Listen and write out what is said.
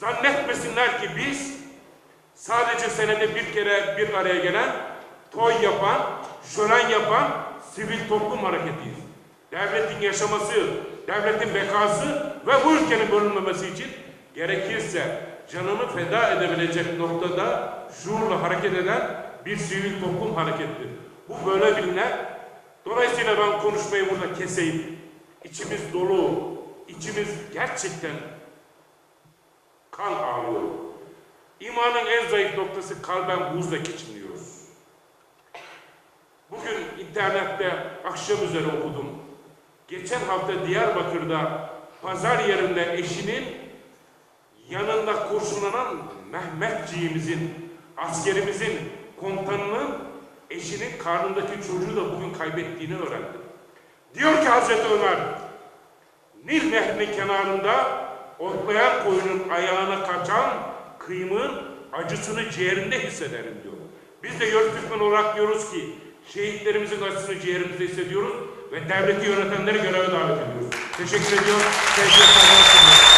Zannetmesinler ki biz sadece senede bir kere bir araya gelen, toy yapan, şölen yapan sivil toplum hareketiyiz. Devletin yaşaması, devletin bekası ve bu ülkenin bölünmemesi için gerekirse canını feda edebilecek noktada şuurla hareket eden bir sivil toplum hareketidir. Bu böyle bilinen. Dolayısıyla ben konuşmayı burada keseyim. İçimiz dolu, içimiz gerçekten kan ağlıyor. İmanın en zayıf noktası kalben buzla geçiniyoruz. Bugün internette akşam üzeri okudum. Geçen hafta Diyarbakır'da pazar yerinde eşinin yanında kurşunlanan Mehmetçiğimizin, askerimizin, komutanının eşinin karnındaki çocuğu da bugün kaybettiğini öğrendim. Diyor ki Hazreti Ömer, Nil Nehri'nin kenarında otlayan koyunun ayağına kaçan kıymığın acısını ciğerinde hissederim diyor. Biz de Yörük Türkmen olarak diyoruz ki şehitlerimizin acısını ciğerimizde hissediyoruz ve devleti yönetenleri göreve davet ediyoruz. Teşekkür ediyorum. Saygılar sunuyorum.